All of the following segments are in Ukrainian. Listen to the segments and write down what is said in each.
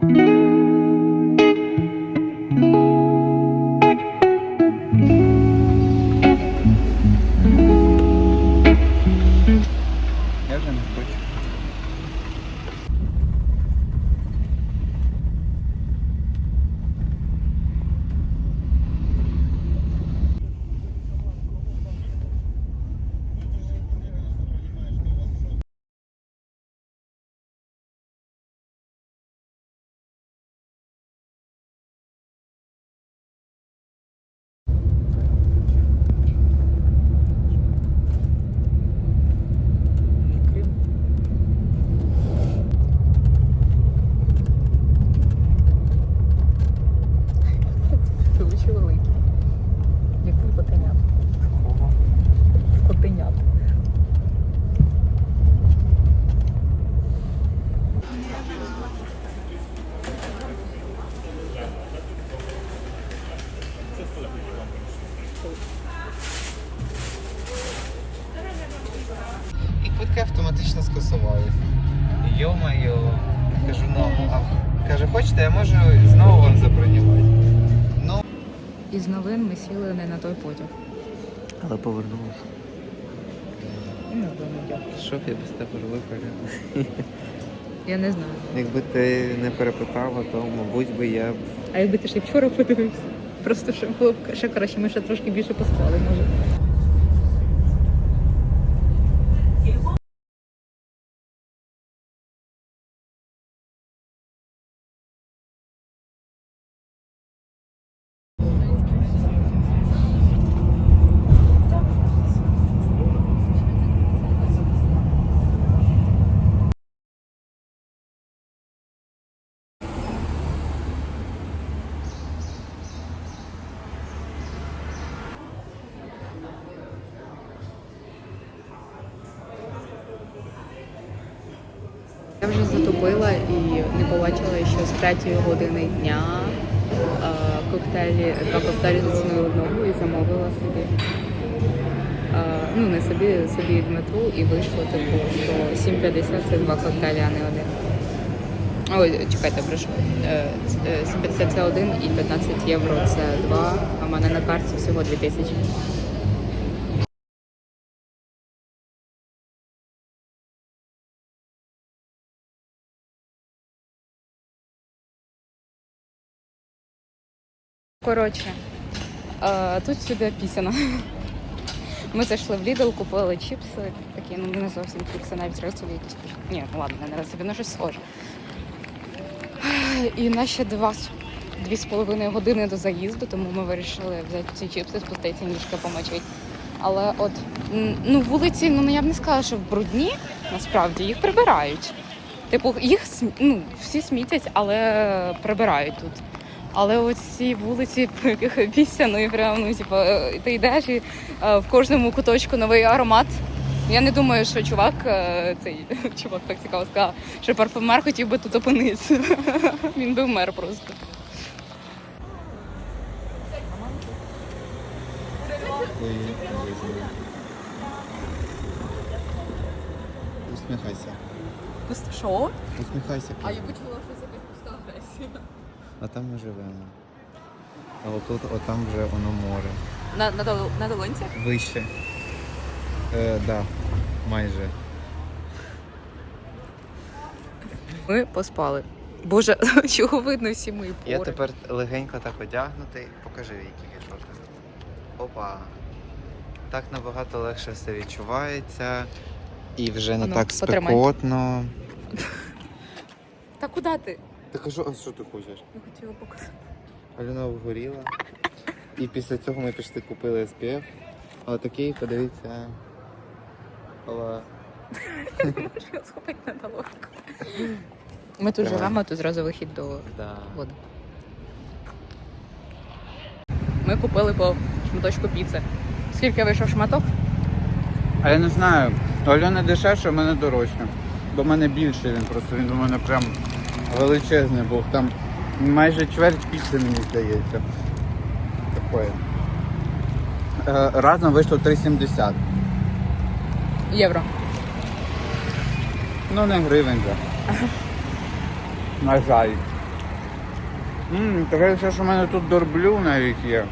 Я Із новин ми сіли не на той потяг. Але повернулися. Дякую. Що б я без тебе робив, Я не знаю. Якби ти не перепитала, то, мабуть, би я б А якби ти ще вчора подивився? Просто ще було б ще краще, ми ще трошки більше поспали, може. Вже затопила і не побачила, що з третьої години дня е, коктейлі, два коктейлі за ціною одного і замовила собі. Е, ну, не собі, собі Дмитру і вийшло типу, що 7,50 це два коктейлі, а не один. Ой, чекайте, брешу. Е, е, 7,50 це один і 15 євро це два, а в мене на карті всього 2000. Коротше, е, тут сюди пісяна. Ми зайшли в Lidl, купили чіпси, такі, ну не зовсім чіпси, навіть рисові якісь. Ні, ну ладно, не рисові, ну щось схоже. І на ще два, дві з половиною години до заїзду, тому ми вирішили взяти ці чіпси, спуститися, ніжки помочити. Але от ну, вулиці, ну я б не сказала, що брудні, насправді їх прибирають. Типу, їх ну, всі смітять, але прибирають тут. Але оці вулиці, по яких пісня, і прям, ну, типу, е, ти йдеш і е, в кожному куточку новий аромат. Я не думаю, що чувак, е, цей чувак так цікаво сказав, що парфумер хотів би тут опинитися. Він би вмер просто. Усміхайся. Що? Усміхайся. А я почула, що це якась пуста агресія. А там ми живемо. А отут, отам вже воно море. На, на, дол- на долонці? Вище. Е, да, майже. Ми поспали. Боже, чого видно всі мої пори? Я тепер легенько так одягнутий. Покажи, які є шорти. Опа. Так набагато легше все відчувається. І вже не Ану, так потримай. спекотно. Та куди ти? Ти кажу, а що ти хочеш? Я хотіла показати. Альона обгоріла. І після цього ми пішли купили SPF. Але такий, подивіться. Ола. Що схопити на долонку. Ми тут Давай. живемо, тут зразу вихід до Да. води. Ми купили по шматочку піци. Скільки вийшов шматок? А я не знаю. У Альони дешевше, у мене дорожче. Бо в мене більше він просто він у мене прям величезний був. Там майже чверть піци, мені здається. Такое. Е, разом вийшло 3,70. Євро. Ну не гривень же. На жаль. Ммм, таке все, що в мене тут дорблю навіть є.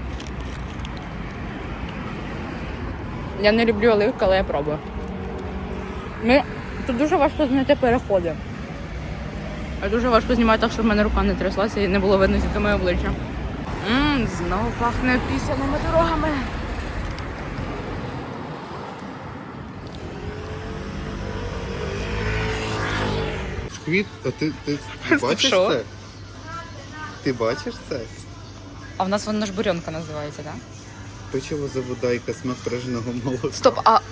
Я не люблю оливки, але я пробую. Ми... Тут дуже важко знайти переходи. А дуже важко знімати так, щоб в мене рука не тряслася і не було видно тільки моє обличчя. Ммм, знову пахне пісяними дорогами. Сквіт, а ти, ти, ти бачиш що? це? Ти бачиш це? А в нас воно ж бурьонка називається, так? Печиво забудайка, смак праженого молока. Стоп, а.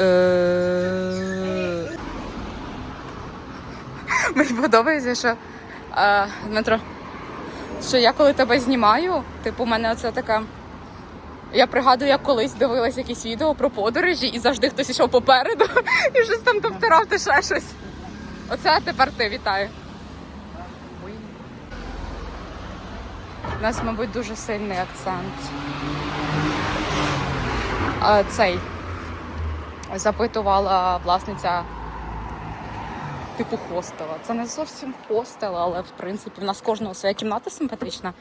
Е, Мені подобається, що е, Дмитро, що я коли тебе знімаю, типу, у мене оце така. Я пригадую, як колись дивилась якісь відео про подорожі, і завжди хтось йшов попереду і щось там повторав, ти ще щось. Оце тепер ти вітаю. У нас, мабуть, дуже сильний акцент. А, цей запитувала власниця типу хостела. Це не зовсім хостел, але в принципі в нас кожного своя кімната симпатична,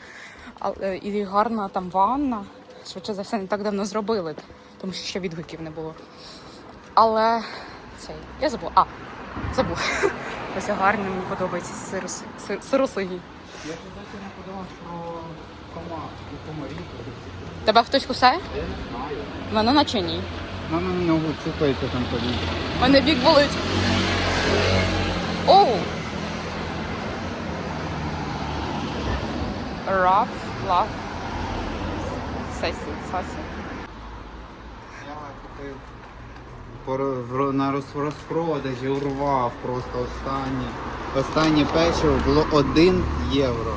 і гарна там ванна. Швидше за все, не так давно зробили, тому що ще відгуків не було. Але цей, я забула. А, забула. Ось гарно, мені подобається сирос, сир, сиросигій. Я зовсім не подумав про комах і комарів. Тебе хтось кусає? Я не знаю. Мене наче ні. На ногу чухається там тобі. Мене бік болить. Оу! Раф, лав. Сесі, сасі. Я купив пор- в- на роз- розпродажі, урвав просто останнє. Останнє печиво було 1 євро.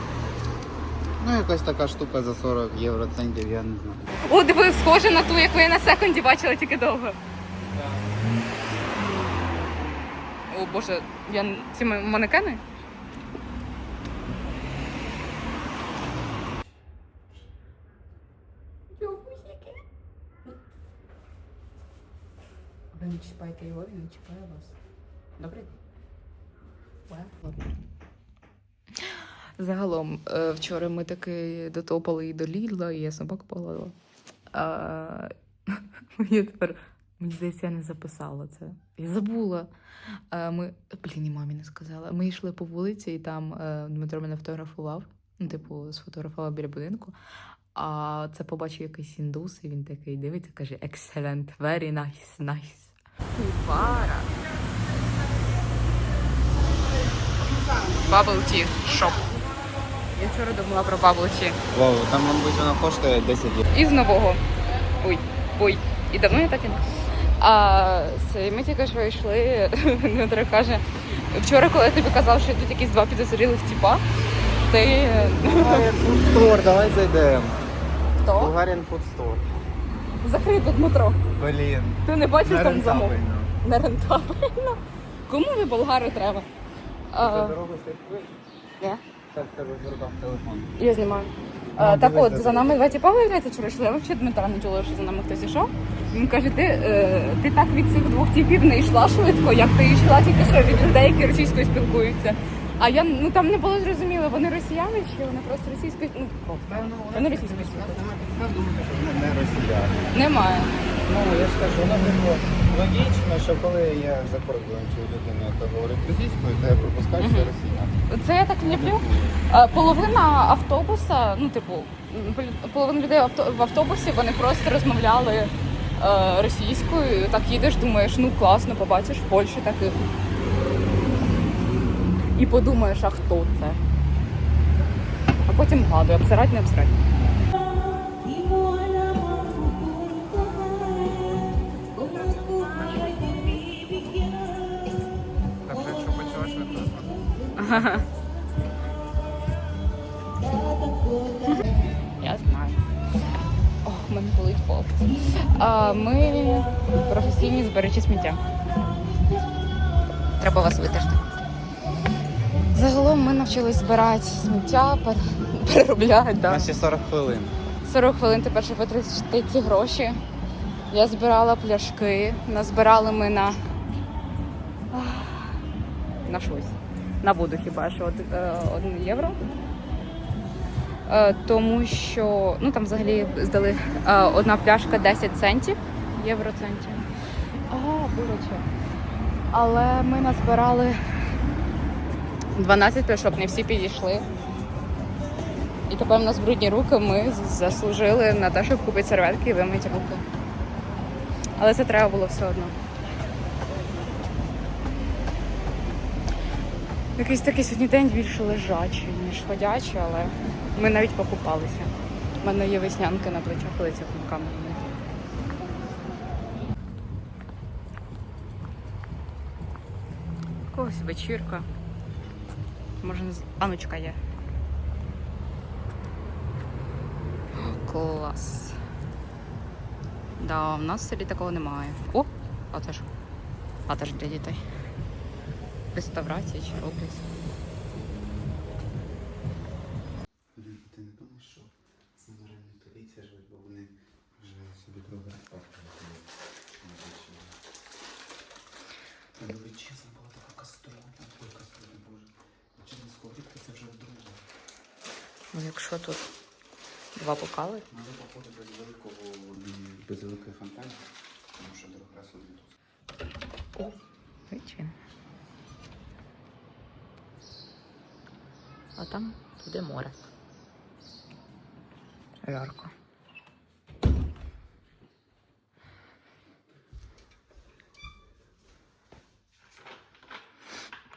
Ну, якась така штука за 40 євро центів, я не знаю. О, диви, схоже на ту, яку я на секунді бачила тільки довго. О боже, я ці ма- манекени? Ви не чіпайте його, він не чіпає вас. Добре? Загалом, е, вчора ми таки дотопали і до Лідла, і я собак погладила. А, я тепер, мені здається, я не записала це. Я забула. Ми, блін, і мамі не сказала. Ми йшли по вулиці, і там е, Дмитро мене фотографував. Ну, типу, сфотографував біля будинку. А це побачив якийсь індус, і він такий дивиться, каже: Excellent, very nice, nice. Пара. Bubble tea shop. Я вчора думала про bubble tea. Вау, там, мабуть, воно коштує 10 євро. Із нового. Ой, ой. І давно я так і не. А це ми тільки що йшли. Дмитро каже, вчора, коли я тобі казав, що тут якісь два підозрілих типа, ти Фудстор, давай зайдемо. хто? Bulgarian Food Закрито Дмитро. Блін. Ти не бачиш там замок? рентабельно. Не рентабельно. Кому ви болгари треба? А, дорогу слідкуєш? ні, Так, тебе звертав телефон. я знімаю. Ну, А, так от, за нами два типа виявляється, вчора йшли. Я взагалі Дмитра не чула, що за нами хтось ішов. Він каже, ти, е, ти так від цих двох типів не йшла швидко, як ти йшла тільки що від людей, які російською спілкуються. А я ну там не було зрозуміло, вони росіяни чи вони просто російською. Ну просто Вони російською спілкуються. Немає не. Ну, я ж кажу, ну, типу, логічно, що коли я за кордоном чи людина, яка говорить російською, то я пропускаю, що Мгм. росіяни. Це я так люблю. Е, Половина автобуса, ну типу, пол- половина людей в авто- в автобусі вони просто розмовляли е, російською. Так їдеш, думаєш, ну класно, побачиш в Польщі таких. І подумаєш, а хто це? А потім вгадує, обсирать, не обсирать. Я знаю. Ох, мене болить пол. А, ми професійні збирачі сміття. Треба вас витерти. Загалом ми навчились збирати сміття, переробляти. У нас ще 40 хвилин. 40 хвилин тепер, щоб витратити ці гроші. Я збирала пляшки, назбирали ми на. на щось. На воду хіба що од- е, один євро. Е, Тому що ну там взагалі здали е, одна пляшка 10 центів, євроцентів. Ага, вибачте. Але ми назбирали 12 пляшок, не всі підійшли. І тепер у нас брудні руки, ми заслужили на те, щоб купити серветки і вимити руки. Але це треба було все одно. Якийсь такий сьогодні день більше лежачий, ніж ходячий, але ми навіть покупалися. У мене є веснянки на плечах, цих камери не. Когось вечірка. Може, Аночка є. Клас. Да, в нас в селі такого немає. О, а це ж. А це ж для дітей. Реставрація чи роблять. Ти не думаєш, що це саморальні поліція живуть, бо вони вже собі добре Величезна була така кастрюля, ой, кастрюля, боже. Величезна сковорідка, це вже вдруге. Ну, якщо тут два бокали. Може походу без великого, без великої фантазії, тому що друг раз один тут. А там туди море. Ярко.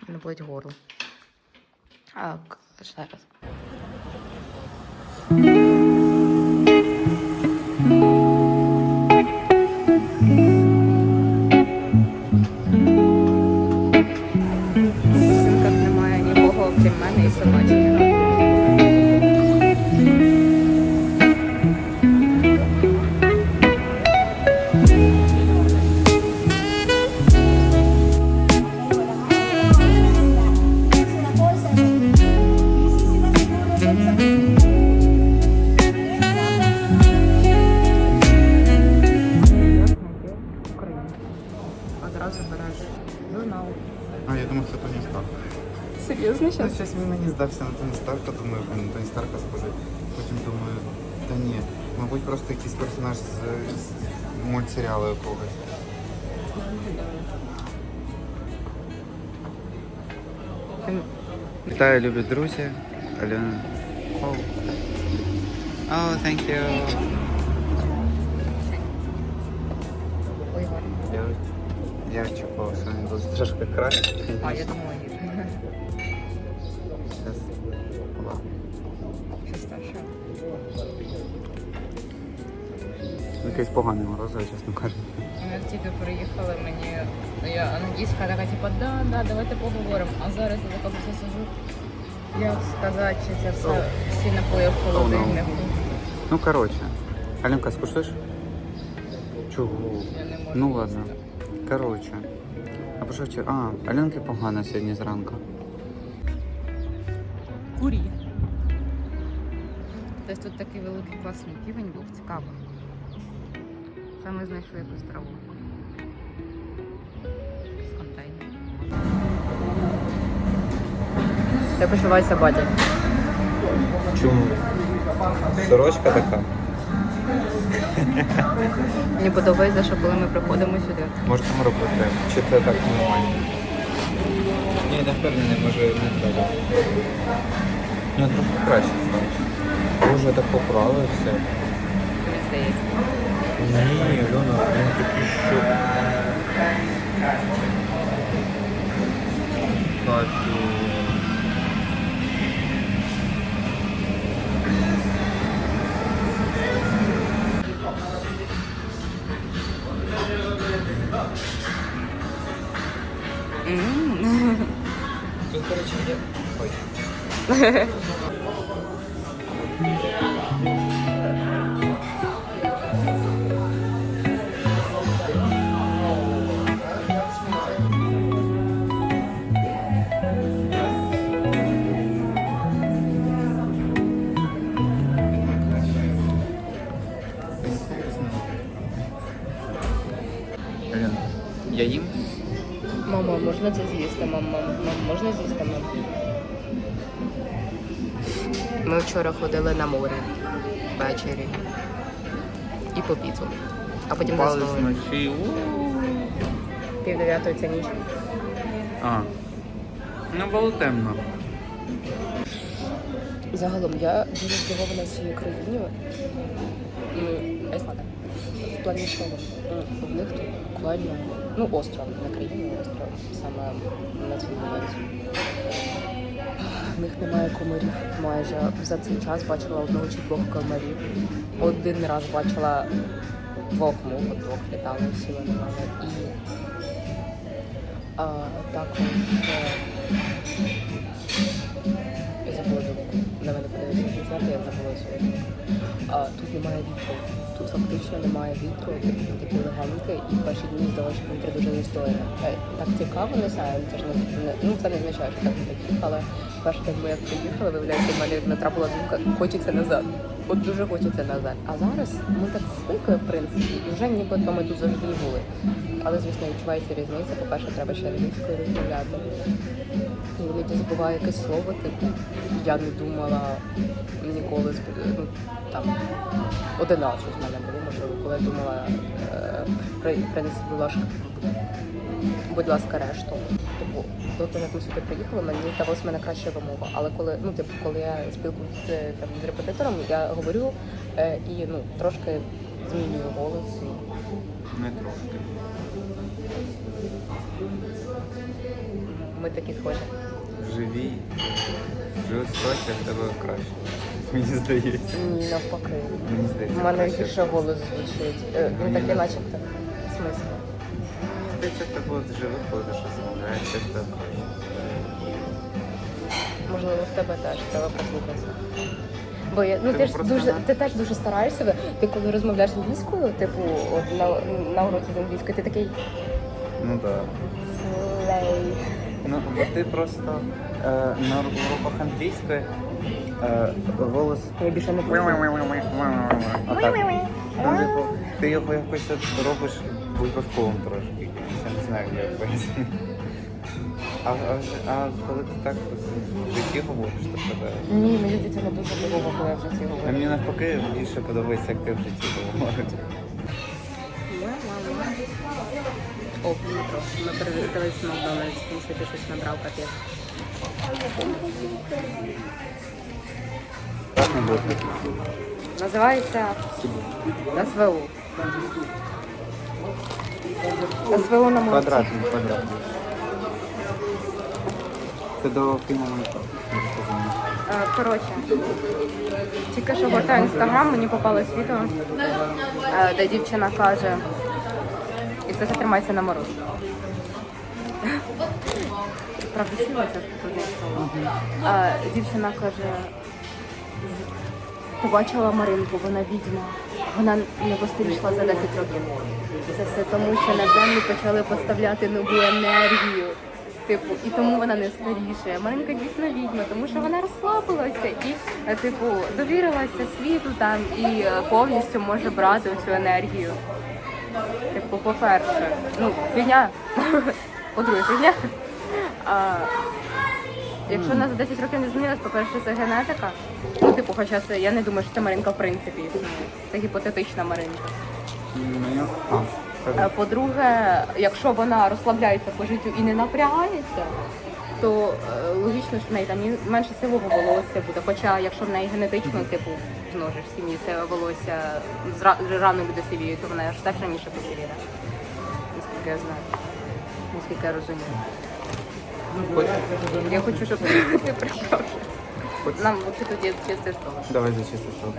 Не болить горло. А, к- ще раз. Мабуть, просто якийсь персонаж з, з мультсеріалу якогось. Вітаю, любі друзі. Альона. О, oh, thank you. Я, я очікував, що він буде трошки краще. А, я думала, Якесь погане морозиво, чесно кажучи. Ми тільки приїхали, мені я англійська така, типу, да, да, давайте поговоримо. А зараз я така все сижу. Як сказати, чи це все всі напої в холодильнику. Ну, коротше. Аленка, скушаєш? Чого? Я не можу. Ну ладно. Коротше. А чи- А, Аленки погано сьогодні зранку. Курі. Десь тут такий великий класний півень був, цікаво. Це ми знайшли якусь траву. З контейнера. Як почувається батя? Чому? Сорочка така. Мені подобається, що коли ми приходимо сюди. Можна робити. Чи це так нормально? Ні, не впевнений, може не треба. Ну, трохи краще стало. Боже, так поправився. Мені здається. Ні, Альона, він такий що. Катю. Тут, коротше, є. Ой. Ален, піцу. А потім Пали заснули. вночі. Пів дев'ятої це ніч. А. Ну було темно. Загалом я дуже здивована цією країною. Айсланда. В плані того, ну, в них тут буквально, ну, остров, не країна, а остров, саме на цьому моменті. В них немає комарів майже. За цей час бачила одного чи двох комарів. Один раз бачила двох мух, двох літали, сіли на мене. І а, також я забула думку. На мене подивився офіцер, я забула свою думку. Тут немає вітру. Тут фактично немає вітру, такий такий легенький, і перші дні здалося, що вітер дуже нестояно. Е, Так цікаво, не знаю, це ж не, ну це не означає, що так не так їхали. Перший день ми як приїхали, виявляється, в мене натрапила думка, хочеться назад. От дуже хочеться назад. А зараз ми так звикли, в принципі, і вже нібито ми тут завжди були. Але, звісно, відчувається різниця. По-перше, треба ще англійською розмовляти. І іноді забуваю якесь слово, типу, я не думала ніколи ну, там один раз щось мене було, можливо, коли я думала е, при- принеси, будь ласка, будь ласка, решту. Типу, до того, як ми сюди приїхали, мені здавалося в мене краща вимова. Але коли, ну, типу, коли я спілкуюся там з репетитором, я говорю е, і ну, трошки змінюю голос. І... Не трошки. Ми такі схожі. Живі. Живі ситуація в тебе краще. Мені здається. Ні, навпаки. Мені здається. У мене краще. гірше голос звучить. Е, Він Ні. такий, начебто. В смислі? Ти от живих ходиш, розмовляєш, це в тебе краще. Можливо, в тебе теж треба послухатися. Бо я, ну, ти ж дуже, ти теж дуже стараєшся. Ти коли розмовляєш англійською, типу, от на, на уроці з англійської, ти такий Ну так. слей. Ну, бо ти просто е, на уроках англійської е, голос. Я більше не ти його якось от робиш випадковим трошки. Я не знаю, як пояснити. А, а, а коли ти так в житті говориш, то тебе. Ні, мені не дуже дивово, коли я вже ці А мені навпаки більше подобається, як ти в житті говориш. О, метро. Ми перемістились в Макдональдс, тому що ти щось набрав капець. Так не буде. Називається СВУ. СВУ на молоці. Квадратний, квадратний. Це до кіномонітора. Коротше, тільки що гортаю інстаграм, мені попалось відео, де дівчина каже, і це тримається на мороз. Правда, сіла це трудне слово. Дівчина каже, ти бачила Маринку, вона відьма. Вона не постарішла за 10 років. Це все тому, що на землю почали поставляти нову енергію. Типу, і тому вона не старіше. Маринка дійсно відьма, тому що вона розслабилася і, е, типу, довірилася світу там і е, повністю може брати цю енергію. Типу, по-перше, ну, фігня. По-друге, фігня. Якщо вона за 10 років не змінилась, по-перше, це генетика. Ну, типу, хоча це я не думаю, що це Маринка в принципі існує. Це гіпотетична Маринка. А, Е. По-друге, якщо вона розслабляється по життю і не напрягається, то е, логічно, що в неї там і менше сивого волосся буде. Хоча, якщо в неї генетично, типу, ж в сім'ї це волосся зра- рано буде сивіє, то вона ж теж раніше посивіє. Наскільки я знаю. Наскільки я розумію. Я хочу, щоб ти приправив. Нам взагалі тоді чисте столо. Давай зачисти стол.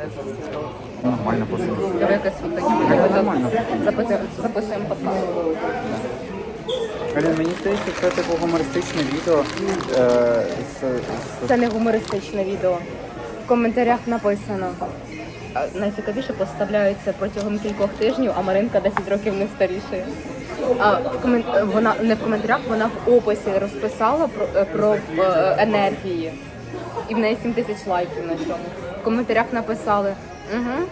Нормально посидимо. Давай якесь світлення. Нормально. Записуємо подкаст. Алін, мені здається, це типу гумористичне відео е, з, з... Це не гумористичне відео. В коментарях написано. Найцікавіше поставляються протягом кількох тижнів, а Маринка 10 років не старіше. В комен... вона не в коментарях, вона в описі розписала про, е, про е, енергії. І в неї 7 тисяч лайків на цьому. В коментарях написали, угу,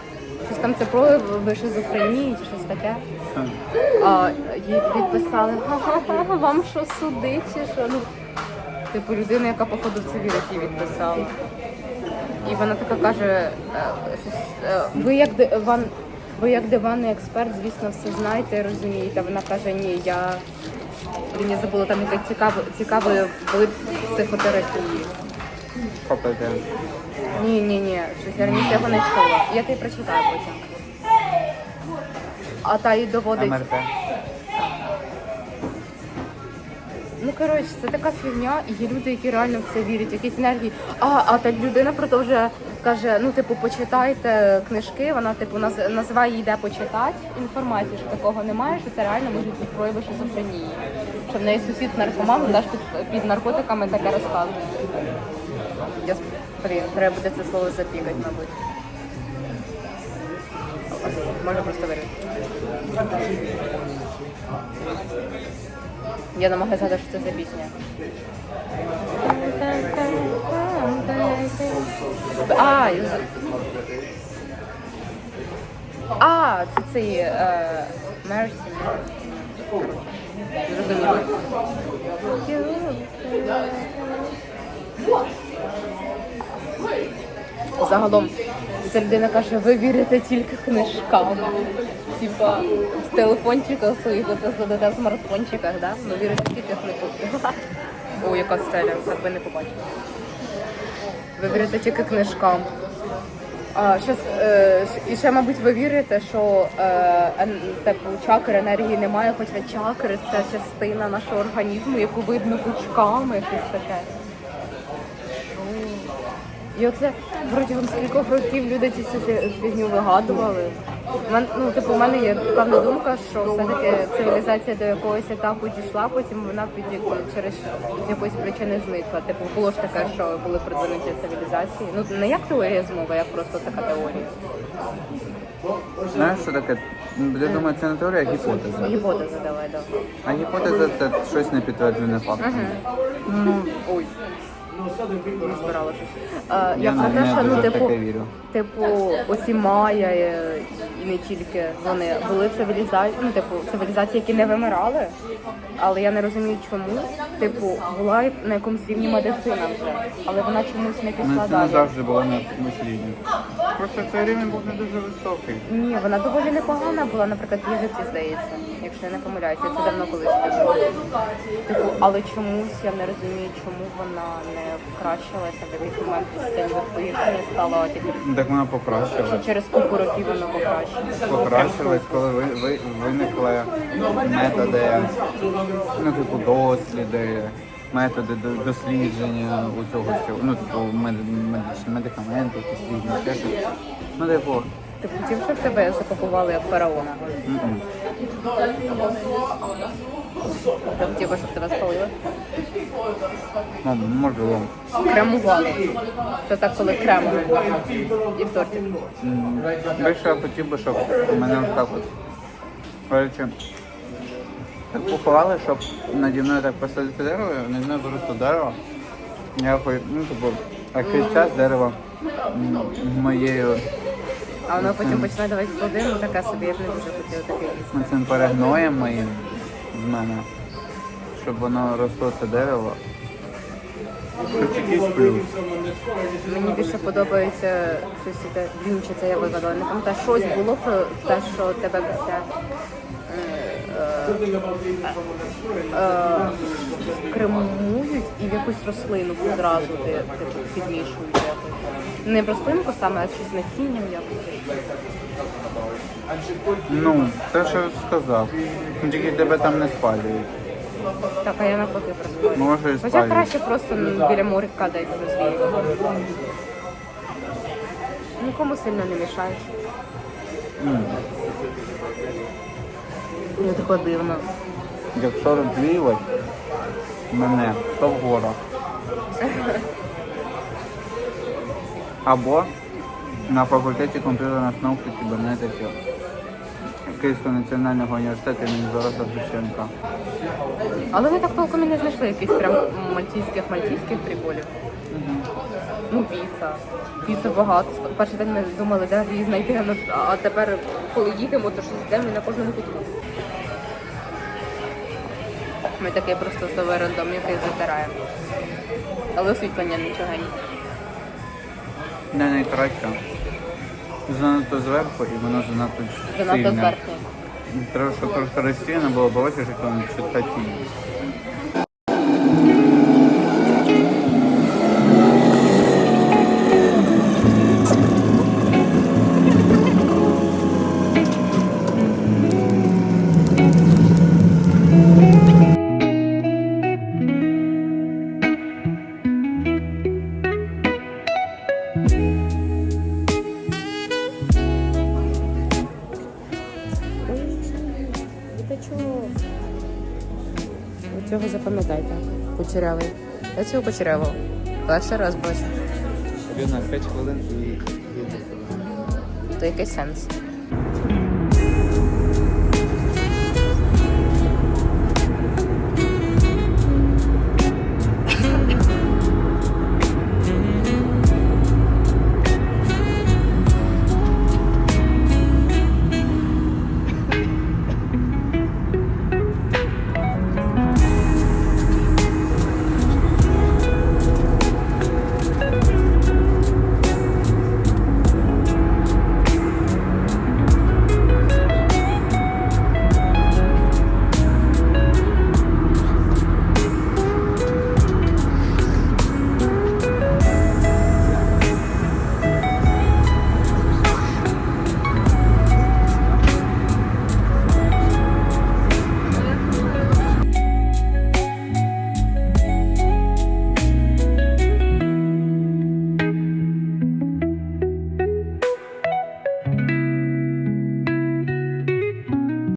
щось там це прояви шизофренії чи щось таке. А, їй відписали, ха-ха-ха, вам що судить чи що? Ну, типу, людина, яка походу в це вірить, їй відписала. І вона така каже, е, ви як диван, ви як диванний експерт, звісно, все знаєте, розумієте. Вона каже, ні, я Блін, я забула там якийсь цікавий, цікавий вид психотерапії. Ні, ні, ні, щось я раніше його не чула. Я тобі прочитаю потім. А та й доводить. МРТ. Ну коротше, це така фігня, і є люди, які реально в це вірять, якісь енергії. А, а та людина продовжує каже: ну, типу, почитайте книжки. Вона типу наз- називає їй де почитати інформацію, що такого немає, що це реально можуть бути прояви шизофренії. Що в неї сусід наркоман, вона ж під, під наркотиками таке розказує. Я блін, треба буде це слово запікати, мабуть. Можна просто вирішити. Я намагаюся згадати, що це за пісня. А, а, це цей е, Mercy. Зрозуміло. Загалом, ця людина каже, ви вірите тільки книжкам. Типа в телефончиках своїх, оце задате в смартфончиках, да? Ну вірите тільки книжкам. О, яка стеля, так би не побачила. Ви вірите тільки книжкам. А, щас, е, і ще, мабуть, ви вірите, що е, типу, чакр енергії немає, хоча чакри це частина нашого організму, яку видно пучками, щось таке. І оце протягом скількох років люди фі- фігню вигадували. Мен, ну, типу, у мене є певна думка, що все-таки цивілізація до якогось етапу дійшла, потім вона під через з якоїсь причини зникла. Типу, було ж таке, що були придзвонити цивілізації. Ну не як теорія змови, як просто така теорія. Знаєш, що таке? Я думаю, це не теорія, а гіпотеза. Гіпотеза давай, да. А гіпотеза це щось не підтверджене фактом. Ну, ой. Не збирала. Е, я про те, що ну, типу. Типу, оці майя е, і не тільки вони були цивілізації, ну типу цивілізації, які не вимирали. Але я не розумію, чому. Типу, була на якомусь рівні медицина вже, але вона чомусь не пішла Медицина далі. завжди була на якомусь рівні. Просто цей рівень був не дуже високий. Ні, вона доволі непогана була, наприклад, в Єгипті, здається, якщо я не помиляюся, я це давно колись чула. Типу, але чомусь я не розумію, чому вона не покращилася в якийсь момент після відповідно стала тільки Так вона покращилась. що через купу років воно покращилося. Покращилась, коли ви, ви, виникли методи, ну, типу, досліди, методи до- дослідження усього цього. Ну, типу, мед- медичні медикаменти, якісь різні ще щось. Ну, типу, Ти б хотів, щоб тебе запакували як фараона? м-м. Ти хотів, би, щоб тебе спалили? ну, можливо. Кремували. Це так, коли крему і в торті. М, Більше я хотів би, щоб мене так от. Коротше, так поховали, щоб наді мною так посадити дерево, наді мною виросло дерево. Я хоч, ну, типу, якийсь час дерево м, моєю А воно потім починає давати плоди, ну таке собі, я б не дуже хотіла таке їсти. цим перегноєм моїм з мене, щоб воно росло це дерево. Хоч якийсь плюс. Мені більше подобається щось таке, блін, чи це я вигадала. Не пам'ятаю, щось було про те, що тебе після е, е, е, кремують і в якусь рослину зразу ти типу, підмішують. Не в рослинку саме, а щось насінням якось. Ну, те, що я сказав. Ну, Тільки тебе там не спалюють. Так, а я навпаки просто. Може і Хоча спалюють. краще просто біля моря десь розвіяти. Нікому сильно не мішають. Ну, таке дивно. Якщо розвіювати мене, то в горах. Або на факультеті комп'ютерних наук і кібернетики Київського національного університету імені Тараса Шевченка. Але ви так толком і не знайшли якихось прям мальтійських мальтійських приколів. Ну, піца. Піца багато. Перший день ми думали, де її знайти, а- тепер, коли їдемо, то щось йдемо і на кожному кутку. Ми таке просто здовий рандом, який затираємо. Але освітлення нічого ні. Не найкраще. Занадто зверху і воно занадто Занадто зверху. Треба, щоб трошки розсіяно було, бо бачиш, як воно читати. Кучерявий. Я цього кучерявого. Перший раз бачу. Він на 5 хвилин і. То який сенс?